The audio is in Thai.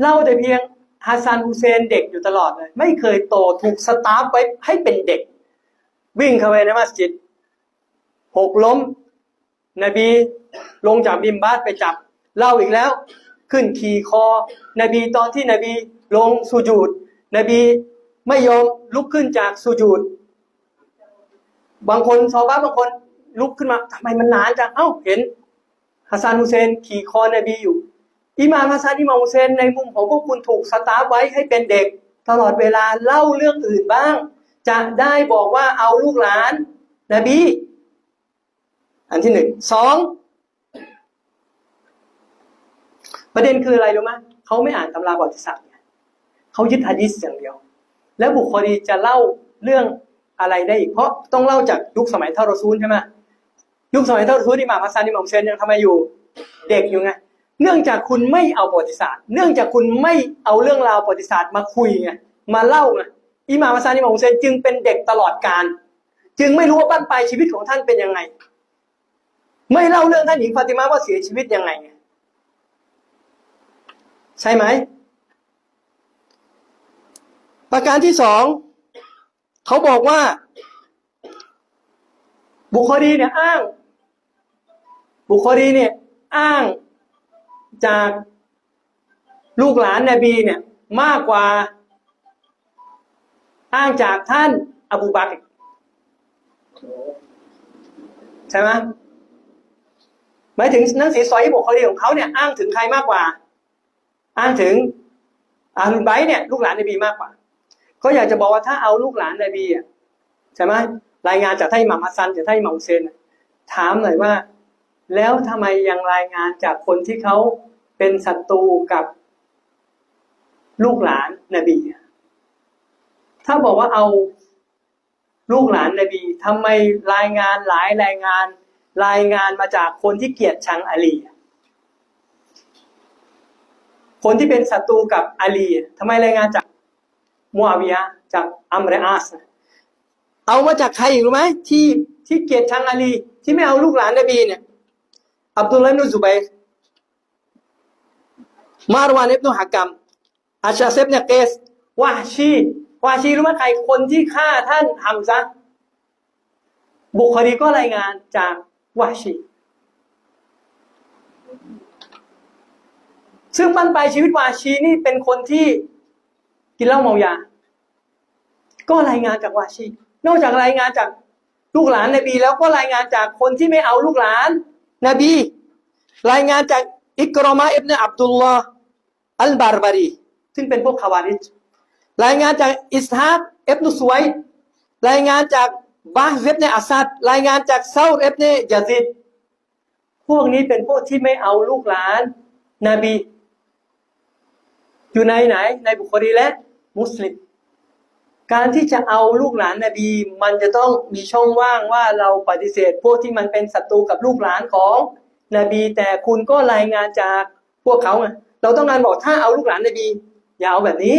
เล่าแต่เพียงฮัสซันฮุเซนเด็กอยู่ตลอดเลย ไม่เคยโตถูกสตาร์ฟไว้ให้เป็นเด็ก วิ่งเข้าไปในมัสยิดหกล้ม นบีลงจากบิมบาสไปจับเล่าอีกแล้ว ขึ้นขี่คอ นบีตอนที่นบีลงสุญูดนบีไม่ยอมลุกขึ้นจากสุญูดบางคนชาวบ้านบางคนลุกขึ้นมาทำไมมันนานจังเอ้าเห็นฮัสซันฮุเซนขี่คอนบีอยู่ อิหม่ามฮัสซันอิหม่ามฮุเซนในมุมของพวกคุณถูกสตาร์ฟไว้ให้เป็นเด็ก ตลอดเวลาเล่าเรื่องอื่นบ้าง จะได้บอกว่าเอาลูกหลานนบีอันที่หนึ่งสองประเด็นคืออะไรรู้ไหมเขาไม่อ่านตำราประวัติศาสตร์ไงเขายึดฮะดิษอย่างเดียว แล้วบุคคลีจะเล่าเรื่องอะไรได้อีก เพราะต้องเล่าจากยุคสมัยเท่ารอซูลใช่ไหมยุคสมัยเท่ารอซูลอิหม่ามฮัสซันอิหม่ามเซนยังทำไมอยู่ เด็กอยู่ไง เนื่องจากคุณไม่เอาประวัติศาสตร์ เนื่องจากคุณไม่เอาเรื่องราวประวัติศาสตร์มาคุยไงมาเล่าไงอิหม่ามซันอิหม่ามฮุเซนจึงเป็นเด็กตลอดการ จึงไม่รู้ว่าบ้านปลายชีวิตของท่านเป็นยังไง ไม่เล่าเรื่องท่านหญิงฟาติมาว่าเสียชีวิตยังไงไงใช่ไหม ประการที่สองเขาบอกว่า บุคคลีเนี่ยอ้าง บุคคลีเนี่ยอ้าง จากลูกหลานนบีเนี่ยมากกว่าอ้างจากท่านอบูบักใช่ไหมหมายถึงหนังสือซอยบุคคลีของเขาเนี่ยอ้างถึงใครมากกว่า อ้างถึงอาลุนไบต์เนี่ยลูกหลานนบีมากกว่า ก็อยากจะบอกว่าถ้าเอาลูกหลานนบีอะใช่ไหมรายงานจากท่านหม่ามฮัสซันจากท่านหม่ามฮุเซนถามหน่อยว่า แล้วทำไมยังรายงานจากคนที่เขาเป็นศัตรูกับลูกหลานนบี ถ้าบอกว่าเอาลูกหลานนบีทำไมรายงานหลายรายงาน รายงานมาจากคนที่เกลียดชังอาลี คนที่เป็นศัตรูกับอาลีทำไมรายงานจากมูอาวิยะจากอัมเรอาส เอามาจากใครอีกรู้ไหมที่ที่เกียรติชังอาลี ที่ไม่เอาลูกหลานนบีเนี่ย อับดุลลาห์อิบนุซุบัยร์มารวานอิบนุฮักกัมอาชาเซฟเนี่ยเกสวาชีวาชีรู้ไหมใครคนที่ฆ่าท่านฮัมซะบุคคลีก็รายงานจากวาชีซึ่งบั้นปลายชีวิตวาชีนี่เป็นคนที่กินเหล้าเมายา ก็รายงานจากวาชี นอกจากรายงานจากลูกหลานในบีแล้วก็รายงานจากคนที่ไม่เอาลูกหลาน นบี รายงานจากอิกรอมาอิบเนอับดุลลอฮ์อัลบาร์บารีซึ่งเป็นพวกคาวาริจรายงานจากอิสฮากอิบนุสวยรายงานจากบาฮ์อิบเนอัสัดรายงานจากเซาร์อิบเนยาซิดพวกนี้เป็นพวกที่ไม่เอาลูกหลาน นบี อยู่ในไหน ในบุคคลีและมุสลิม การที่จะเอาลูกหลานนบี มันจะต้องมีช่องว่างว่าเราปฏิเสธ พวกที่มันเป็นศัตรูกับลูกหลานของนบี แต่คุณก็รายงานจากพวกเขาไงเราต้องการบอกถ้าเอาลูกหลานนบีอย่าเอาแบบนี้